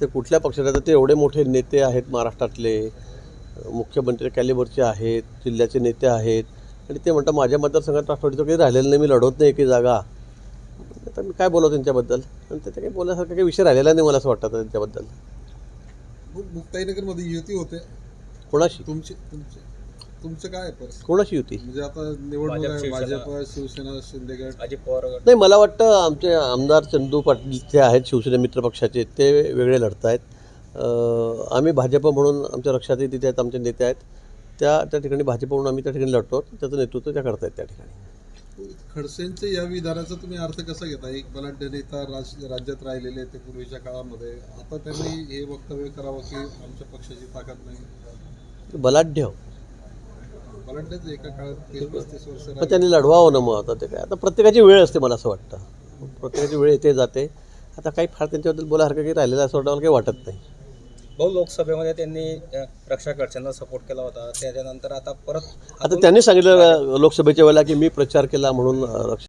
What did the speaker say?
ते कुठल्या पक्षाचे तर ते एवढे मोठे नेते आहेत महाराष्ट्रातले मुख्यमंत्री कॅलिबरचे आहेत जिल्ह्याचे नेते आहेत. आणि ते म्हणतात माझ्या मतदारसंघात राष्ट्रवादीचं काही राहिलेलं नाही मी लढवत नाही की जागा. आता मी काय बोलावं त्यांच्याबद्दल? आणि त्याच्या काही बोलण्यासारखा काही विषय राहिलेला नाही मला असं वाटतं त्यांच्याबद्दल. मुक्ताईनगरमध्ये युती होते. कोणाशी? तुमचे तुमचे. तुमचं काय आहे परिस्थिती? कोणाशी होती? म्हणजे आता निवडणूक भाजप, आहे शिवसेना. भाजप शिवसेना शिंदेगड अजित पवार गट नाही मला वाटतं आमचे आमदार चंदू पाटील जे आहेत शिवसेना मित्र पक्षाचे ते वेगळे लढत आहेत अं, आम्ही भाजप म्हणून आमच्या लक्षातही तिथे आहेत आमचे नेते आहेत. त्या त्या ठिकाणी भाजप म्हणून आम्ही त्या ठिकाणी लढतो. त्याचं नेतृत्व त्या करतायत त्या ठिकाणी. खडसेंच्या या विधानाचा तुम्ही अर्थ कसा घेता? एक बलाढ्य नेता राज राज्यात राहिलेले ते पूर्वीच्या काळामध्ये. आता त्यांनी हे वक्तव्य करावं की आमच्या पक्षाची ताकद नाही? बलाढ्य एका काळात. त्यांनी लढवावं ना मग आता ते काय? आता प्रत्येकाची वेळ असते मला असं वाटतं. प्रत्येकाची वेळ येते जाते. आता काही फार त्यांच्याबद्दल बोलासारखं काही राहिलेलं असं वाटतं मला काही वाटत नाही. भाऊ लोकसभेमध्ये त्यांनी रक्षा खडसेंना सपोर्ट केला होता. त्याच्यानंतर आता परत आता त्यांनी सांगितलं लोकसभेच्या वेळेला की मी प्रचार केला म्हणून रक्षा